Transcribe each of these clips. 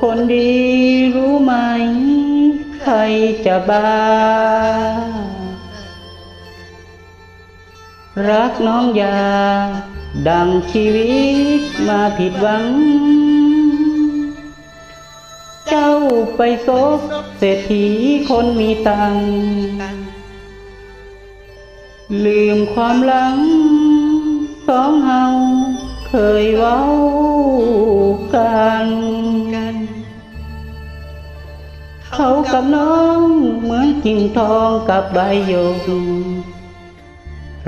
คนดีรู้ไหม ใครจะบ้า รักน้องยา ดังชีวิตมาผิดหวัง เจ้าไปซบเศรษฐีคนมีตัง ลืมความหลังสองเฮาเคยเว้า กันเขากับน้องเหมือนกิ่งทองกับใบหยก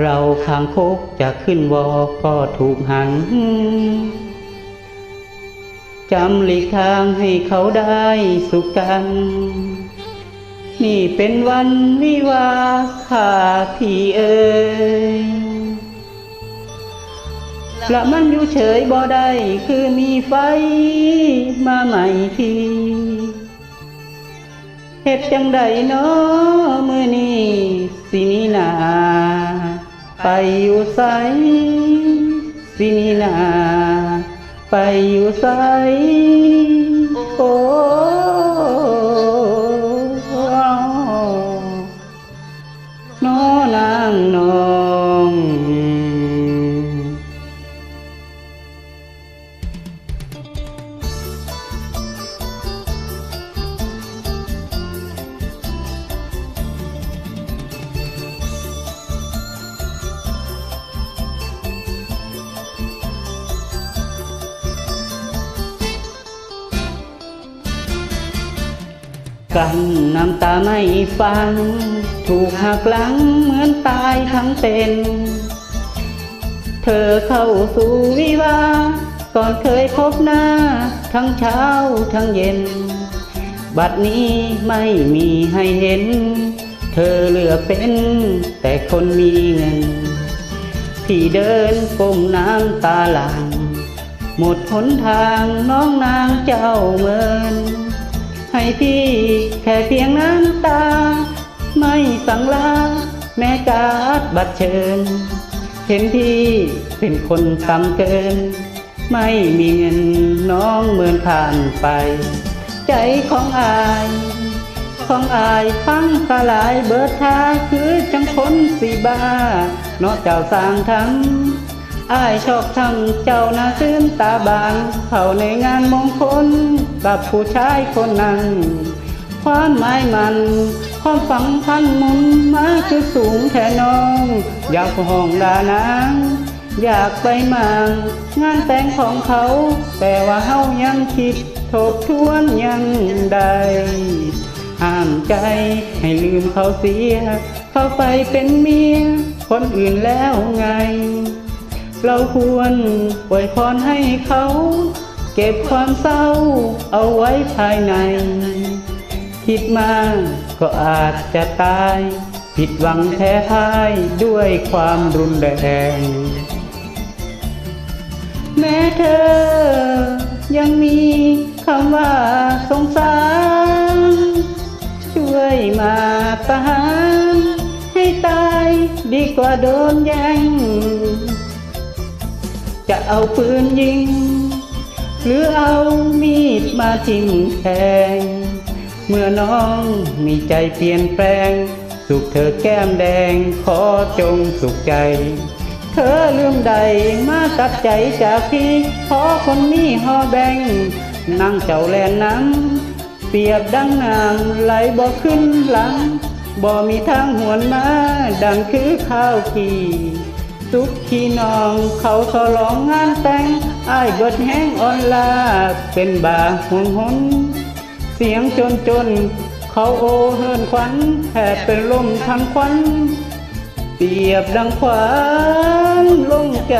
เราคางคกจะขึ้นวอก็ถูกหันจำหลีกทางให้เขาได้สุขกัน นี่เป็นวันวิวาข้าพี่เอ๋ย ละมันอยู่เฉยบ่ได้คือมีไฟมาใหม่ทีเฮ็ดจังใดเนาะมือนี้สินีนาไปอยู่ไสสินีนาไปอยู่ไสโอ้ กันน้ำตาไม่ฟัง ถูกหักหลังเหมือนตายทั้งเป็น เธอเข้าสู่วิวา ก่อนเคยพบหน้า ทั้งเช้าทั้งเย็น บัดนี้ไม่มีให้เห็น เธอเหลือเป็น แต่คนมีเงิน ที่เดินก้มน้ำตาหลัง หมดหนทางน้องนางเจ้าเมิน ให้พี่แค่เพียงน้ำตา ไม่สั่งลาแม้การดบัตรเชิญ เห็นพี่เป็นคนต่ำเกิน ไม่มีเงินน้องเหมือนผ่านไป ใจของอาย ของอายฟังสลายเบิดทาคือจังคนสีบ้าเนาะเจ้าสร้างทำ อายชอบทำเจ้าหน้าซื่นตาบานเข้าในงานมงคลกับผู้ชายคนนั้นความหมายมัน ความฝังพันมุนมาคือสูงแท่น้อง อยากห้องดานางอยากไปมางงานแต่งของเขา แต่ว่าเฮายังคิดทบทวนยังใดห้ามใจให้ลืมเขาเสีย เขาไปเป็นเมีย คนอื่นแล้วไง เราควรปล่อยพรให้เขา เก็บความเศร้าเอาไว้ภายใน คิดมาก็อาจจะตาย ผิดหวังแท้พ่ายด้วยความรุนแรงแม้เธอ ยังมีคำว่าสงสาร ช่วยมาประหารให้ตายดีกว่าโดนแย่ง จะเอาปืนยิง หรือเอามีดมาทิ่มแทง เมื่อน้องมีใจเปลี่ยนแปลง สุขเธอแก้มแดงขอจงสุขใจ เธอลืมใดมาตัดใจจากพี่ขอคนนี้หอแบงนั่งเจ้าแลนน้ำเปียบดังน้ำไหลบ่ขึ้นหลังบ่มีทางหวนมาดังคือข้าวขี สุขที่น้องเขาฉลองงานแต่งอ้ายกดแห้งอ่อนลา เป็นบาหุนหุนเสียงจนจน เขาโอเฮินควันแผดเป็นลมทันควัน เปรียบดังควันลงใจ